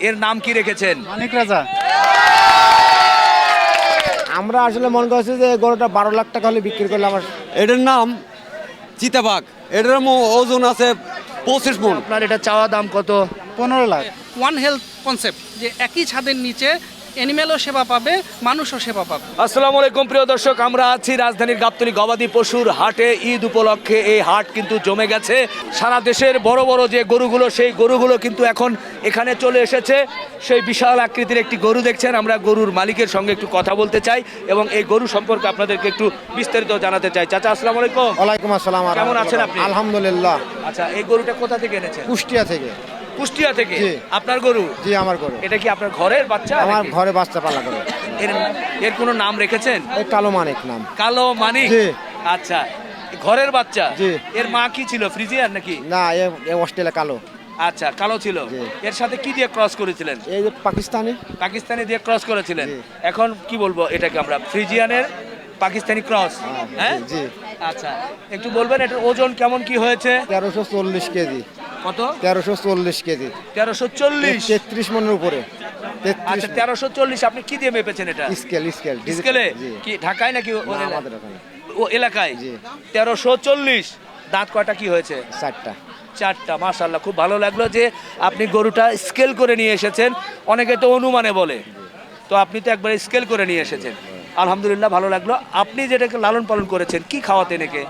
এর নাম কি রেখেছেন? মানিক রাজা। আমরা আসলে মনে করছি যে গরুটা বারো লাখ টাকা হলে বিক্রি করলে আমার এটার নাম চিতাবাঘ। এটার মো- ওজন আছে পঁচিশ মন। আপনার এটা চাওয়া দাম কত? পনেরো লাখ। ওয়ান হেলথ কনসেপ্ট যে একই ছাদের নিচে অ্যানিমেলও সেবা পাবে মানুষও সেবা পাবে। আসসালামু আলাইকুম প্রিয় দর্শক আমরা আছি রাজধানীর গাবতলী গবাদি পশুর হাটে। ঈদ উপলক্ষে এই হাট কিন্তু জমে গেছে। সারা দেশের বড় বড় যে গরুগুলো সেই গরুগুলো কিন্তু এখন এখানে চলে এসেছে। সেই বিশাল আকৃতির একটি গরু দেখছেন আমরা গরুর মালিকের সঙ্গে একটু কথা বলতে চাই এবং এই গরু সম্পর্কে আপনাদেরকে একটু বিস্তারিত জানাতে চাই। চাচা আসসালামু আলাইকুম। ওয়ালাইকুম আসসালাম আর কেমন আছেন আপনি? আলহামদুলিল্লাহ। আচ্ছা এই গরুটা কোথা থেকে এনেছেন? কুষ্টিয়া থেকে। কুষ্টিয়া থেকে জি। আপনার গরু? জি আমার গরু। এটা কি আপনার ঘরের বাচ্চা আমার নাকি? ঘরে বাচ্চা পালা করে। এর এর কোনো নাম রেখেছেন? এই কালো মানিক নাম। কালো মানিক? জি। আচ্ছা ঘরের বাচ্চা? জি। এর মা কি ছিল ফ্রিজিয়ান নাকি? না এ এ অস্ট্রেলিয়া কালো। আচ্ছা কালো ছিল। জি। এর সাথে কি দিয়ে ক্রস করেছিলেন? এই যে পাকিস্তানি? পাকিস্তানি দিয়ে ক্রস করেছিলেন। জি। এখন কি বলব এটাকে আমরা ফ্রিজিয়ানের পাকিস্তানি ক্রস হ্যাঁ? জি। আচ্ছা একটু বলবেন এটার ওজন কেমন কি হয়েছে? তেরোশো চল্লিশ কেজি। কত? তেরোশো চল্লিশ কেজি। তেরোশো চল্লিশ? তেত্রিশ মনের উপরে। আচ্ছা তেরোশো চল্লিশ আপনি কি দিয়ে মেপেছেন এটা? স্কেল স্কেল স্কেলে? কি ঢাকায় নাকি ও- এলাকায়। তেরোশো চল্লিশ। দাঁত কয়টা কি হয়েছে? চারটা। চারটা মাশাল্লাহ খুব ভালো লাগল যে আপনি গরুটা স্কেল করে নিয়ে এসেছেন। অনেকে তো অনুমানে বলে। তো আপনি তো একবার স্কেল করে নিয়ে এসেছেন। আলহামদুলিল্লাহ ভালো লাগল। আপনি যেটাকে লালন পালন করেছেন কি খাওয়াতেন একে?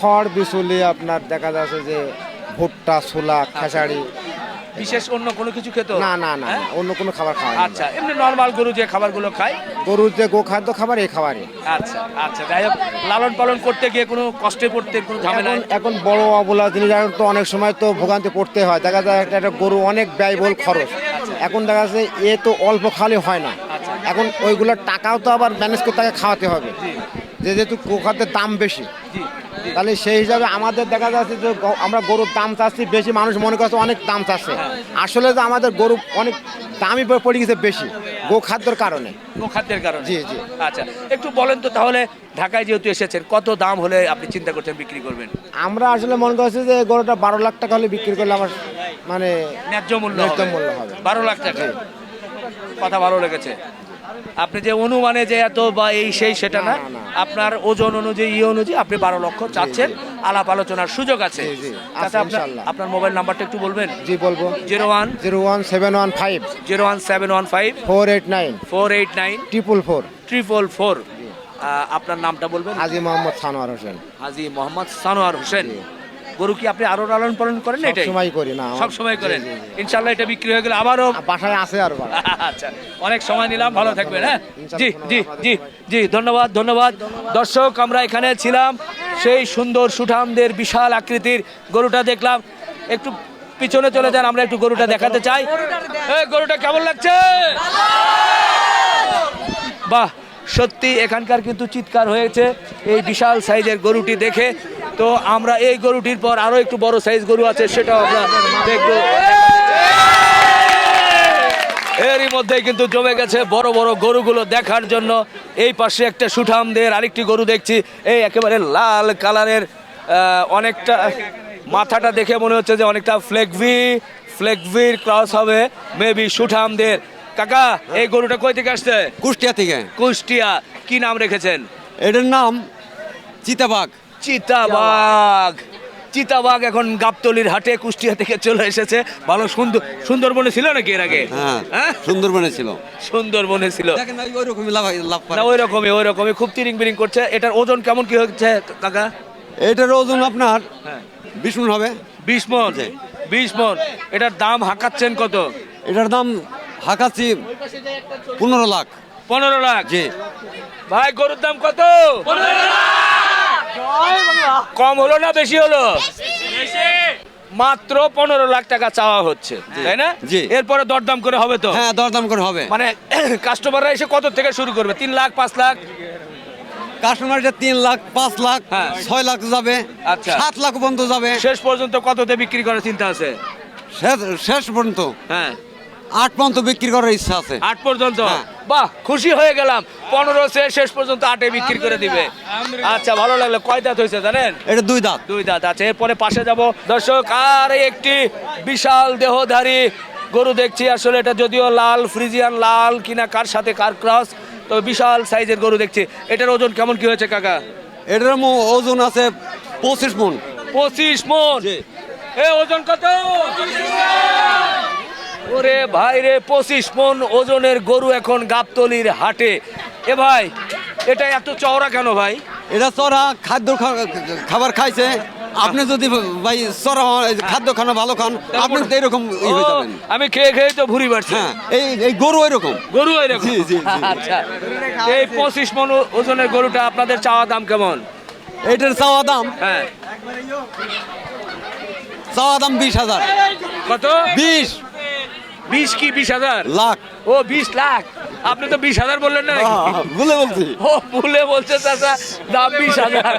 খড় বিচুলি আপনার দেখা যাচ্ছে যে ভুট্টা ছোলা খেসারি। বিশেষ অন্য কোনো কিছু খেত? না না না হ্যাঁ? না, অন্য কোনো খাবার খাওয়া আচ্ছা এমনি নর্মাল গরু যে খাবারগুলো খায়? গরুর যে গোখাদ্য খাবার এই খাবারই। আচ্ছা আচ্ছা যাই হোক লালন পালন করতে গিয়ে কোনো কষ্টে পড়তে কোনো ঝামেলা এখন এখন বড় অবলা জিনিস এখন তো অনেক সময় তো ভোগান্তি পড়তে হয়। দেখা যায় একটা একটা গরু অনেক ব্যয়বহুল খরচ। এখন দেখা যাচ্ছে এ তো অল্প খালি হয় না। এখন ওইগুলোর টাকাও তো আবার ম্যানেজ করতে তাকে খাওয়াতে হবে। যে যেহেতু গোখাদ্যের দাম বেশি। জি। তাহলে সেই হিসাবে আমাদের দেখা যাচ্ছে যে আমরা গরুর দাম চাচ্ছি বেশি মানুষ মনে করছে অনেক দাম চাচ্ছে। আসলে যে আমাদের গরু অনেক দামই পড়ে গেছে বেশি গোখাদ্যর কারণে। খাদ্যের কারণে? জি, জি। আচ্ছা একটু বলেন তো তাহলে ঢাকায় যেহেতু এসেছেন কত দাম হলে আপনি চিন্তা করছেন বিক্রি করবেন? আমরা আসলে মনে করছি যে গরুটা বারো লাখ টাকা হলে বিক্রি করলে আমার মানে ন্যায্য মূল্য ন্যায্য মূল্য হবে। বারো লাখ টাকা। কথা ভালো লেগেছে। আপনি যে অনুমানে যে এত বা এই সেই সেটা না। আপনার ওজন অনুযায়ী ই অনুযায়ী আপনি বারো লক্ষ চাচ্ছেন। আলাপ আলোচনার সুযোগ আছে। আচ্ছা আপনার মোবাইল নাম্বারটা একটু বলবেন? জি বলব। Zero one? Zero one seven one five. Zero one seven one five? Four eight nine. Four eight nine? Triple four. Triple four. আপনার নামটা বলবেন? হাজি মোহাম্মদ সানোয়ার হোসেন। হাজি মোহাম্মদ সানোয়ার হোসেন। গরু কি আপনি আরও লালন পালন করেন এটাই? সময় করি না সব সময় করেন। ইনশাল্লাহ এটা বিক্রি হয়ে গেলে আবারও বাসায় আছে আর। আচ্ছা অনেক সময় নিলাম ভালো থাকবেন হ্যাঁ? জি জি জি জি ধন্যবাদ ধন্যবাদ। দর্শক আমরা এখানে ছিলাম সেই সুন্দর সুঠামদের বিশাল আকৃতির গরুটা দেখলাম। একটু পিছনে চলে যান আমরা একটু গরুটা দেখাতে চাই। এই গরুটা কেমন লাগছে? বাহ সত্যি এখানকার কিন্তু চিৎকার হয়েছে। এই বিশাল সাইজের গরুটি দেখে তো আমরা এই গরুটির পর আরও একটু বড় সাইজ গরু আছে সেটাও আমরা দেখব। এরই মধ্যে কিন্তু জমে গেছে বড় বড় গরুগুলো দেখার জন্য। এই পাশে একটা সুঠামদের আরেকটি গরু দেখছি এই একেবারে লাল কালারের অনেকটা মাথাটা দেখে মনে হচ্ছে যে অনেকটা ফ্লেগভি ফ্লেগভির ক্রস হবে মেবি সুঠামদের। কাকা এই গরুটা কই থেকে আসছে? কুষ্টিয়া থেকে। কুষ্টিয়া কি নাম রেখেছেন? এটার নাম চিতাবাঘ। চিতাবাঘ। চিতাবাঘ এখন গাবতলির হাটে কুষ্টিয়া থেকে চলে এসেছে। ভালো সুন্দর সুন্দরবনে ছিল নাকি এর আগে? হ্যাঁ হ্যাঁ? সুন্দরবনে ছিল। সুন্দরবনে ছিল। না ওই রকমই ওই রকমই খুব তিরিং বিরিং করছে। এটার ওজন কেমন কি হচ্ছে কাকা? এটার ওজন আপনার হ্যাঁ। বিশ মন হবে। বিশ মন? বিশ মন। এটার দাম হাঁকাচ্ছেন কত? এটার দাম হাকাচ্ছি পনেরো লাখ। পনেরো লাখ? জি। ভাই গরুর দাম কত? কম হলো না বেশি হলো? মাত্র পনেরো লাখ টাকা চাওয়া হচ্ছে তাই না? জি। এরপরে দরদাম করে হবে তো? হ্যাঁ দরদাম করে হবে। মানে কাস্টমাররা এসে কত থেকে শুরু করবে? তিন লাখ পাঁচ লাখ? কাস্টমার এটা তিন লাখ পাঁচ লাখ হ্যাঁ। ছয় লাখ যাবে আচ্ছা। সাত লাখ পর্যন্ত যাবে। শেষ পর্যন্ত কততে বিক্রি করার চিন্তা আছে? শেষ- শেষ পর্যন্ত? হ্যাঁ। আট পর্যন্ত বিক্রি করার ইচ্ছা আছে। আট পর্যন্ত? হ্যাঁ। বাহ খুশি হয়ে গেলাম। পনেরো সে শেষ পর্যন্ত আটে বিক্রি করে দিবে। আচ্ছা ভালো লাগল। কয় দাঁত হয়েছে জানেন? এটা দুই দাঁত। দুই দাঁত। আছে এরপরে পাশে যাব। দর্শক আর একটি বিশাল দেহধারী গরু দেখছি। আসলে এটা যদিও লাল ফ্রিজিয়ান লাল কিনা কার সাথে কার ক্রস তো বিশাল সাইজের গরু দেখছি। এটার ওজন কেমন কি হয়েছে কাকা? এটার মো- ওজন আছে পঁচিশ মন। পঁচিশ মন। এ ওজন কত? ওরে ভাই রে পঁচিশ মন ওজনের গরু এখন গাবতলির হাটে। এ ভাই এটা এত চওড়া কেন ভাই? এটা চড়া খাদ্য খাবার খাইছে। আপনি যদি ভাই চড়া খাদ্য খানা ভালো খান আপনি তো এরকম আমি খেয়ে খেয়ে তো ভুড়ি বাড়ছি হ্যাঁ এই এই গরু এরকম। গরু এরকম। আচ্ছা এই পঁচিশ মন ওজনের গরুটা আপনাদের চাওয়া দাম কেমন? এটার চাওয়া দাম? হ্যাঁ। চাওয়া দাম বিশ হাজার। কত? বিশ। বিশ কি বিশ হাজার? লাখ। ও বিশ লাখ। আপনি তো বিশ হাজার বললেন না ভুলে বলছি। ও ভুলে বলছে চাচা। দাম বিশ হাজার।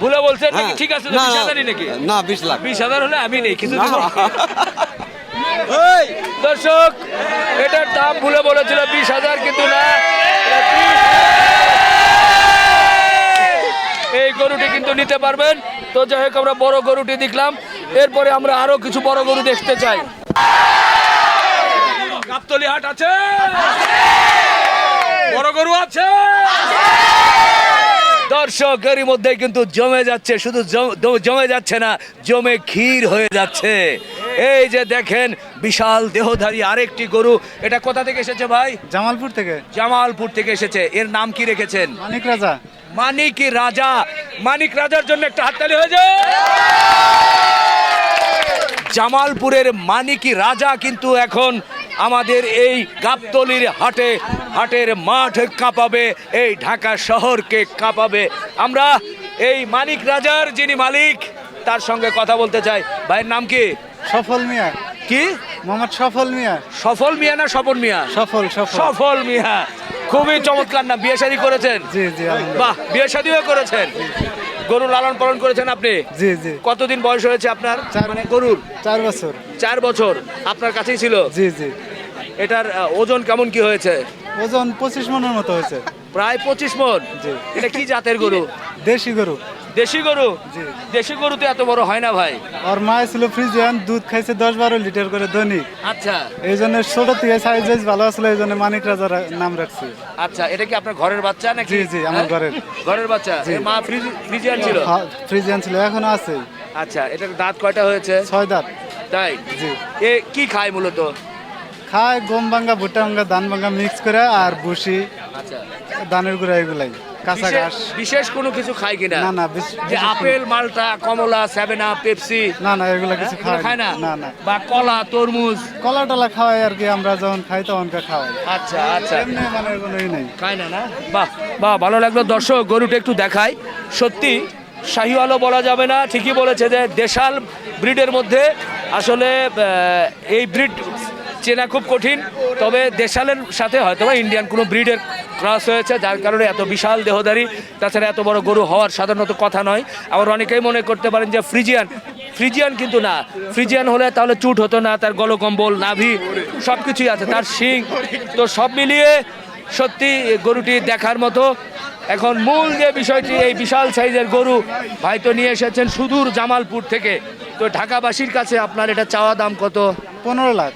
ভুলে বলছেন নাকি? হ্যাঁ। ঠিক আছে বিশ হাজারই নাকি? না বিশ লাখ। বিশ হাজার হলে আমি নেই কিন্তু দর্শক এটার দাম ভুলে বলেছিল বিশ হাজার কিন্তু না এই গরুটি কিন্তু নিতে পারবেন। তো যাই হোক আমরা বড় গরুটি দেখলাম। এরপরে আমরা আরও কিছু বড় গরু দেখতে চাই। গাবতলি হাট আছে। বড় গরু আছে। দর্শকেরই মধ্যে কিন্তু জমে যাচ্ছে শুধু জমে যাচ্ছে না জমে ক্ষীর হয়ে যাচ্ছে। এই যে দেখেন বিশাল দেহধারী আরেকটি গরু। এটা কোথা থেকে এসেছে ভাই? জামালপুর থেকে। জামালপুর থেকে এসেছে। এর নাম কি রেখেছেন? মানিক রাজা। মানিক রাজা। মানিক রাজার জন্য একটা হাততালি হয়ে যায় জামালপুরের মানিকি রাজা কিন্তু এখন আমাদের এই গাবতলির হাটে হাটের মাঠ কাঁপাবে এই ঢাকা শহরকে কাঁপাবে। আমরা এই মানিক রাজার যিনি মালিক তার সঙ্গে কথা বলতে চাই। ভাইয়ের নাম কি? সফল মিয়া। কি? মোহাম্মদ সফল মিয়া। সফল মিয়া না স্বপন মিয়া? সফল সফল। সফল মিয়া। খুবই চমৎকার না বিয়ে শাদী করেছেন? জি জি আলহামদুলিল্লাহ। বাহ বিয়ে শাদীও করেছেন। গরু লালন পালন করেছেন আপনি? জি জি। কতদিন বয়স হয়েছে আপনার? মানে গরুর? চার বছর। চার বছর। আপনার কাছেই ছিল? জি জি। এটার ওজন কেমন কি হয়েছে? ওজন পঁচিশ মনের মতো হয়েছে। প্রায় পঁচিশ মন। জি। এটা কি জাতের গরু? দেশি গরু। দেশি গরু? জি। দেশি গরু তো এত বড় হয় না ভাই। আর মা ছিল ফ্রিজিয়ান দুধ খাইছে দশ বারো লিটার করে দৈনিক। আচ্ছা। এই জন্য ছোট থেকে সাইজ ভালো আসলে এই জন্য মানিক রাজার নাম রাখছি। আচ্ছা এটা কি আপনার ঘরের বাচ্চা নাকি? জি, জি, আমার হ্যাঁ? ঘরের। ঘরের বাচ্চা। মা ফ্রিজ- ফ্রিজিয়ান ছিল? হ্যাঁ, ফ্রিজিয়ান ছিল এখনও আছে। আচ্ছা এটার দাঁত কয়টা হয়েছে? ছয় দাঁত। তাই? জি। এ কি খায় মূলত? খায় গম ভাঙ্গা ভুট্টা ভাঙ্গা ধান ভাঙ্গা মিক্স করে আর ভুসি। আচ্ছা। ধানের গুঁড়া এগুলাই কাঁচা ঘাস। বিশেষ কোনো কিছু খায় কিনা? না না যে আপেল মালটা কমলা সেভেন আপ পেপসি? না না এগুলো কিছু এগুলো খায় না। না? না বা কলা তরমুজ? কলা টলা খাওয়াই আর কি আমরা যখন খাই তখন খাওয়াই। আচ্ছা আচ্ছা। এমনি মানে কোনো ই নেই। খায় না না? বাহ বাহ ভালো লাগল। দর্শক গরুটা একটু দেখাই। সত্যি শাহিওয়ালও বলা যাবে না। ঠিকই বলেছে যে দেশাল ব্রিডের মধ্যে আসলে এই ব্রিড চেনা খুব কঠিন। তবে দেশালের সাথে হয়তো ইন্ডিয়ান কোনো ব্রিডের ক্রস হয়েছে যার কারণে এত বিশাল দেহধারী তাছাড়া এত বড় গরু হওয়ার সাধারণত কথা নয়। আবার অনেকেই মনে করতে পারেন যে ফ্রিজিয়ান ফ্রিজিয়ান কিন্তু না। ফ্রিজিয়ান হলে তাহলে চুট হতো না তার গলকম্বল নাভি সব কিছুই আছে তার শিং। তো সব মিলিয়ে সত্যি গরুটি দেখার মতো। এখন মূল যে বিষয়টি এই বিশাল সাইজের গরু ভাই তো নিয়ে এসেছেন সুদূর জামালপুর থেকে। তো ঢাকাবাসীর কাছে আপনার এটা চাওয়া দাম কত? পনেরো লাখ।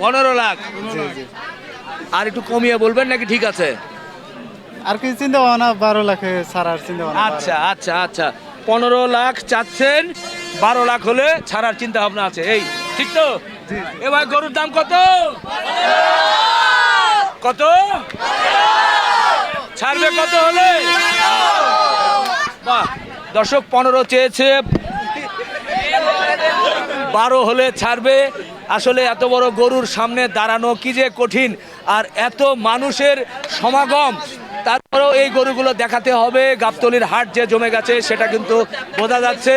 পনেরো লাখ। আর একটু কমিয়ে বলবেন নাকি ঠিক আছে? আর কিছু চিন্তা ভাবনা বারো লাখে ছাড়ার চিন্তা ভাবনা আচ্ছা আচ্ছা আচ্ছা। পনেরো লাখ চাচ্ছেন বারো লাখ হলে ছাড়ার চিন্তা ভাবনা আছে। এই ঠিক তো? এবার গরুর দাম কত? কত? ছাড়বে কত হলে? বাহ দর্শক পনেরো চেয়েছে। বারো হলে ছাড়বে। আসলে এত বড় গরুর সামনে দাঁড়ানো কি যে কঠিন। আর এত মানুষের সমাগম তারপরেও এই গরুগুলো দেখাতে হবে। গাবতলির হাট যে জমে গেছে সেটা কিন্তু বোঝা যাচ্ছে।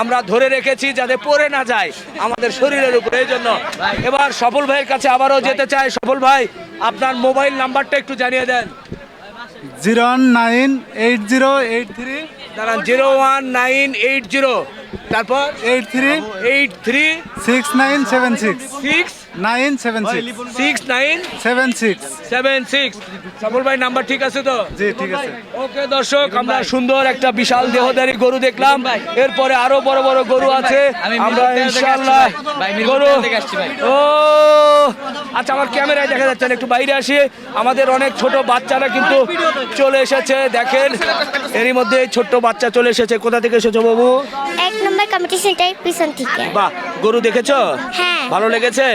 আমরা ধরে রেখেছি যাতে পড়ে না যায় আমাদের শরীরের উপরে। এই জন্য এবার সফল ভাইয়ের কাছে আবারও যেতে চাই। সফল ভাই আপনার মোবাইল নাম্বারটা একটু জানিয়ে দেন। Zero one nine eight zero eight three. দাঁড়ান zero one nine eight zero. তারপর eight three eight three six nine seven six. Six nine seven six. Six nine seven six. Seven six. Sabul ভাই number ঠিক আছে তো? জি ঠিক আছে। ওকে দর্শক আমরা সুন্দর একটা বিশাল দেহদারি গরু দেখলাম। এরপরে আরও বড় বড় গরু আছে। আমরা ইনশাআল্লাহ গরু ও! আচ্ছা আমার ক্যামেরায় দেখা যাচ্ছে না একটু বাইরে আসি। আমাদের অনেক ছোট বাচ্চারা কিন্তু চলে এসেছে দেখেন। এরই মধ্যে এই ছোট্ট বাচ্চা চলে এসেছে। কোথা থেকে এসেছ বাবু? এক নম্বর কমিটি সেন্টারের পিছন থেকে। বাহ গরু দেখেছ? হ্যাঁ। ভালো লেগেছে?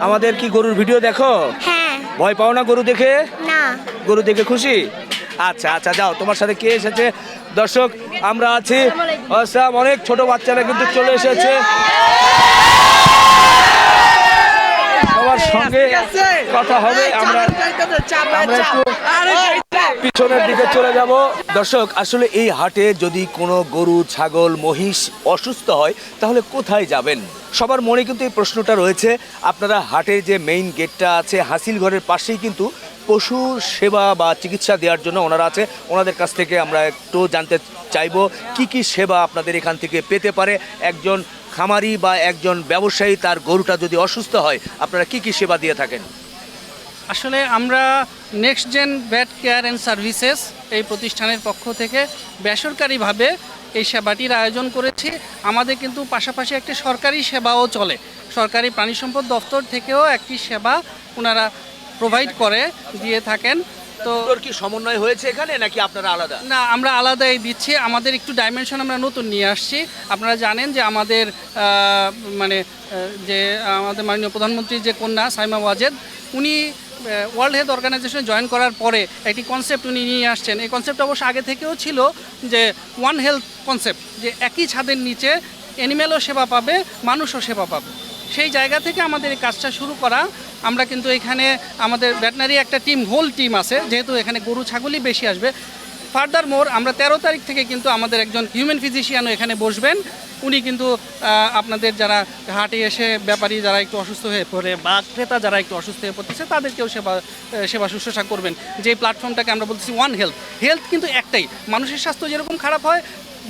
আমাদের কি গরুর ভিডিও দেখো? হ্যাঁ। ভয় পাও না গরু দেখে? না। গরু দেখে খুশি? আচ্ছা আচ্ছা যাও তোমার সাথে কে এসেছে? দর্শক আমরা আছি। অনেক ছোট বাচ্চারা কিন্তু চলে এসেছে। সবার সঙ্গে কথা হবে আমরা আমরা একটু পিছনের দিকে চলে যাব। দর্শক, আসলে এই হাটে যদি কোনো গরু, ছাগল, মহিষ অসুস্থ হয়, তাহলে কোথায় যাবেন? সবার মনে কিন্তু এই প্রশ্নটা রয়েছে। আপনারা হাটের যে মেইন গেটটা আছে হাসিল ঘরের পাশেই কিন্তু পশু সেবা বা চিকিৎসা দেওয়ার জন্য ওনারা আছে। ওনাদের কাছ থেকে আমরা একটু জানতে চাইব, কি কি সেবা আপনাদের এখান থেকে পেতে পারে? একজন খামারি বা একজন ব্যবসায়ী তার গরুটা যদি অসুস্থ হয়, আপনারা কি কি সেবা দিয়ে থাকেন? আসলে আমরা next gen bat care and services এই প্রতিষ্ঠানের পক্ষ থেকে বেসরকারিভাবে এই সেবাটির আয়োজন করেছি। আমাদের কিন্তু পাশাপাশি একটি সরকারি সেবাও চলে। সরকারি প্রাণী সম্পদ দপ্তর থেকেও একটি সেবা ওনারা প্রোভাইড করে দিয়ে থাকেন। তো কি সমন্বয় হয়েছে এখানে নাকি আপনারা আলাদা? না আমরা আলাদাই দিচ্ছি। আমাদের একটু ডাইমেনশন আমরা নতুন নিয়ে আসছি। আপনারা জানেন যে আমাদের মানে যে আমাদের মাননীয় প্রধানমন্ত্রী যে কন্যা সাইমা ওয়াজেদ উনি ওয়ার্ল্ড হেলথ অর্গানাইজেশন জয়েন করার পরে একটি কনসেপ্ট উনি নিয়ে আসছেন। এই কনসেপ্ট অবশ্য আগে থেকেও ছিল যে ওয়ান হেলথ কনসেপ্ট যে একই ছাদের নিচে অ্যানিম্যালও সেবা পাবে, মানুষও সেবা পাবে। সেই জায়গা থেকে আমাদের এই কাজটা শুরু করা। আমরা কিন্তু এখানে আমাদের ভেটনারি একটা টিম হোল টিম আছে। যেহেতু এখানে গরু, ছাগলই বেশি আসবে। ফার্দার মোর আমরা তেরো তারিখ থেকে কিন্তু আমাদের একজন হিউম্যান ফিজিশিয়ানও এখানে বসবেন। উনি কিন্তু আপনাদের যারা হাটে এসে ব্যাপারী যারা একটু অসুস্থ হয়ে পড়ে বা ক্রেতা যারা একটু অসুস্থ হয়ে পড়তেছে, তাদেরকেও সেবা সেবা শুশ্রূষা করবেন। যে প্ল্যাটফর্মটাকে আমরা বলতেছি ওয়ান হেলথ হেলথ কিন্তু একটাই। মানুষের স্বাস্থ্য যেরকম খারাপ হয়,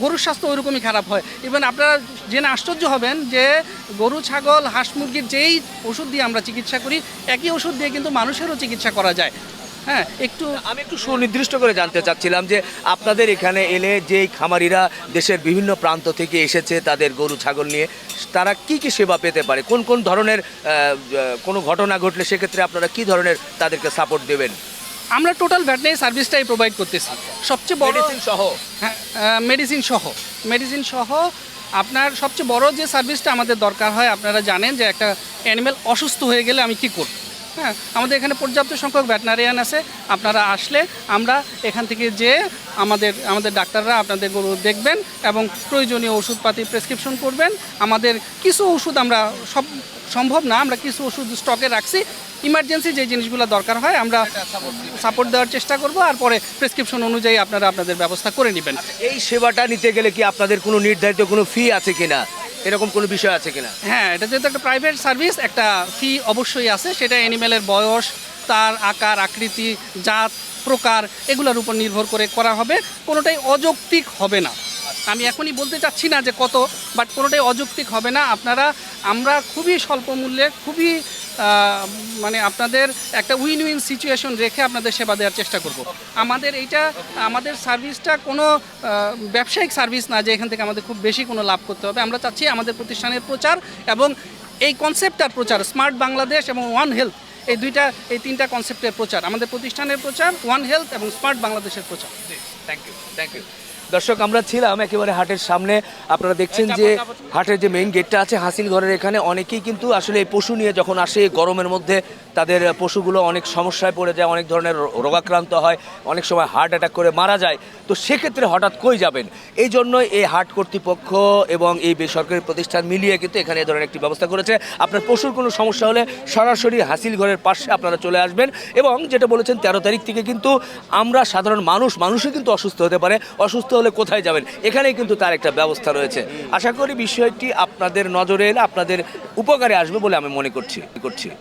গরুর স্বাস্থ্য ওইরকমই খারাপ হয়। ইভেন আপনারা জেনে আশ্চর্য হবেন যে, গরু, ছাগল, হাঁস, মুরগির যেই ওষুধ দিয়ে আমরা চিকিৎসা করি, একই ওষুধ দিয়ে কিন্তু মানুষেরও চিকিৎসা করা যায়। হ্যাঁ একটু আমি একটু সুনির্দিষ্ট করে জানতে চাচ্ছিলাম যে আপনাদের এখানে এলে যেই খামারিরা দেশের বিভিন্ন প্রান্ত থেকে এসেছে তাদের গরু ছাগল নিয়ে তারা কি কি সেবা পেতে পারে? কোন কোন ধরনের কোনো ঘটনা ঘটলে সেক্ষেত্রে আপনারা কি ধরনের তাদেরকে সাপোর্ট দেবেন? আমরা টোটাল ভ্যাটেনারি সার্ভিসটাই প্রোভাইড করতেছি। সবচেয়ে বড় মেডিসিন সহ? হ্যাঁ মেডিসিন সহ। মেডিসিন সহ আপনার সবচেয়ে বড় যে সার্ভিসটা আমাদের দরকার হয় আপনারা জানেন যে একটা অ্যানিমেল অসুস্থ হয়ে গেলে আমি কী করব? হ্যাঁ আমাদের এখানে পর্যাপ্ত সংখ্যক ভ্যাটেনারিয়ান আছে, আপনারা আসলে আমরা এখান থেকে যে আমাদের আমাদের ডাক্তাররা আপনাদের গরু দেখবেন এবং প্রয়োজনীয় ওষুধপাতি প্রেসক্রিপশন করবেন। আমাদের কিছু ওষুধ আমরা সব সম্ভব না, আমরা কিছু ওষুধ স্টকে রাখছি। ইমার্জেন্সি যে জিনিসগুলো দরকার হয়, আমরা সাপোর্ট দেওয়ার চেষ্টা করব আর পরে প্রেসক্রিপশন অনুযায়ী আপনারা আপনাদের ব্যবস্থা করে নেবেন। এই সেবাটা নিতে গেলে কি আপনাদের কোনো নির্ধারিত কোনো ফি আছে কিনা? এরকম কোনো বিষয় আছে কিনা? হ্যাঁ এটা যেহেতু একটা প্রাইভেট সার্ভিস একটা ফি অবশ্যই আছে। সেটা অ্যানিম্যালের বয়স, তার আকার, আকৃতি, জাত, প্রকার, এগুলোর উপর নির্ভর করে করা হবে। কোনোটাই অযৌক্তিক হবে না। আমি এখনই বলতে চাচ্ছি না যে কত বাট কোনোটাই অযৌক্তিক হবে না। আপনারা, আমরা খুবই স্বল্প মূল্যে, খুবই মানে আপনাদের একটা উইন উইন সিচুয়েশন রেখে আপনাদের সেবা দেওয়ার চেষ্টা করব। আমাদের এইটা, আমাদের সার্ভিসটা কোনো ব্যবসায়িক সার্ভিস না যে এখান থেকে আমাদের খুব বেশি কোনো লাভ করতে হবে। আমরা চাচ্ছি আমাদের প্রতিষ্ঠানের প্রচার এবং এই কনসেপ্টটার প্রচার স্মার্ট বাংলাদেশ এবং ওয়ান হেলথ এই দুইটা, এই তিনটা কনসেপ্টের প্রচার। আমাদের প্রতিষ্ঠানের প্রচার ওয়ান হেলথ এবং স্মার্ট বাংলাদেশের প্রচার। থ্যাংক ইউ থ্যাংক ইউ দর্শক, আমরা ছিলাম একেবারে হাটের সামনে। আপনারা দেখছেন যে হাটের যে মেইন গেটটা আছে, হাসিল ঘরের এখানে অনেকেই কিন্তু আসলে এই পশু নিয়ে যখন আসে, গরমের মধ্যে তাদের পশুগুলো অনেক সমস্যায় পড়ে যায়, অনেক ধরনের রোগাক্রান্ত হয়, অনেক সময় হার্ট অ্যাটাক করে মারা যায়। তো সেক্ষেত্রে হঠাৎ কই যাবেন? এই জন্যই এই হাট কর্তৃপক্ষ এবং এই বেসরকারি প্রতিষ্ঠান মিলিয়ে কিন্তু এখানে এ ধরনের একটি ব্যবস্থা করেছে। আপনার পশুর কোনো সমস্যা হলে সরাসরি হাসিল ঘরের পাশে আপনারা চলে আসবেন এবং যেটা বলেছেন, তেরো তারিখ থেকে কিন্তু আমরা সাধারণ মানুষ মানুষও কিন্তু অসুস্থ হতে পারে। অসুস্থ হলে কোথায় যাবেন? এখানেই কিন্তু তার একটা ব্যবস্থা রয়েছে। আশা করি বিষয়টি আপনাদের নজরে এলে আপনাদের উপকারে আসবে বলে আমি মনে করছি করছি।